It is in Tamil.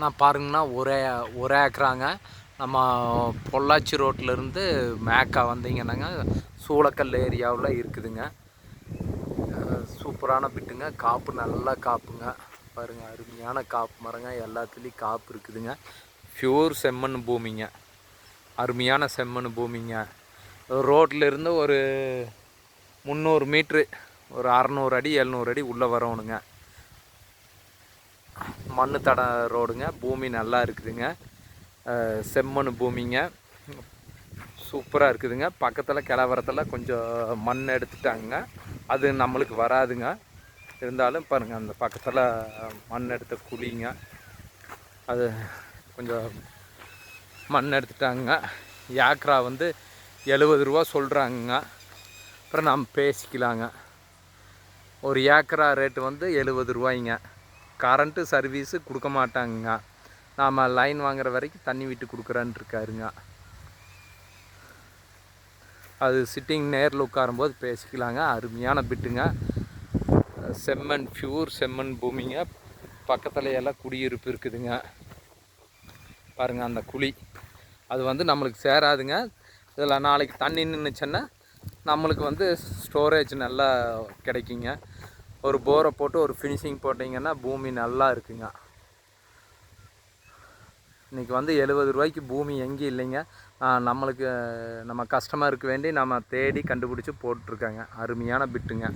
நான் பாருங்கன்னா ஒரே ஒரு ஏக்கராங்க. நம்ம பொள்ளாச்சி ரோட்லேருந்து மேக்கா வந்தீங்கன்னாங்க. சூளக்கல் ஏரியாவில் இருக்குதுங்க. சூப்பரான பிட்டுங்க. காப்பு நல்லா காப்புங்க. பாருங்க அருமையான காப்பு மரங்க. எல்லாத்துலேயும் காப்பு இருக்குதுங்க. பியூர் செம்மண் பூமிங்க. அருமையான செம்மண் பூமிங்க. ரோட்ல இருந்து ஒரு முந்நூறு மீட்ரு ஒரு அறநூறு அடி எழுநூறு அடி உள்ளே வரணுங்க மண் தட ரோடுங்க. பூமி நல்லா இருக்குதுங்க. செம்மண் பூமிங்க. சூப்பராக இருக்குதுங்க. பக்கத்தில் கிளவரத்தில் கொஞ்சம் மண் எடுத்துட்டாங்க அது நம்மளுக்கு வராதுங்க. இருந்தாலும் பாருங்கள் அந்த பக்கத்தில் மண் எடுத்த குழிங்க. அது கொஞ்சம் மண் எடுத்துட்டாங்க ஏக்கரா வந்து எழுபது ரூபா சொல்கிறாங்க அப்புறம் நாம் பேசிக்கலாங்க. ஒரு ஏக்கரா ரேட்டு வந்து எழுபது ரூபாய்ங்க. கரண்ட்டு சர்வீஸு கொடுக்க மாட்டாங்க நாம் லைன் வாங்குற வரைக்கும் தண்ணி விட்டு கொடுக்குறேன்னு இருக்காருங்க. அது சிட்டிங் நேரில் உட்காரும்போது பேசிக்கலாங்க. அருமையான பிட்டுங்க செம்மண் பியூர் செம்மண் பூமிங்க. பக்கத்துல எல்லாம் குடியிருப்பு இருக்குதுங்க. பாருங்கள் அந்த குழி. அது வந்து நம்மளுக்கு சேராதுங்க. இதில் நாளைக்கு தண்ணி நின்றுச்சுன்னா நம்மளுக்கு வந்து ஸ்டோரேஜ் நல்லா கிடைக்குங்க. ஒரு போரை போட்டு ஒரு ஃபினிஷிங் போட்டிங்கன்னா பூமி நல்லா இருக்குங்க. இன்றைக்கி வந்து எழுபது ரூபாய்க்கு பூமி எங்கேயும் இல்லைங்க. நம்மளுக்கு நம்ம கஸ்டமருக்கு வேண்டி நம்ம தேடி கண்டுபிடிச்சி போட்டிருக்காங்க. அருமையான பிட்டுங்க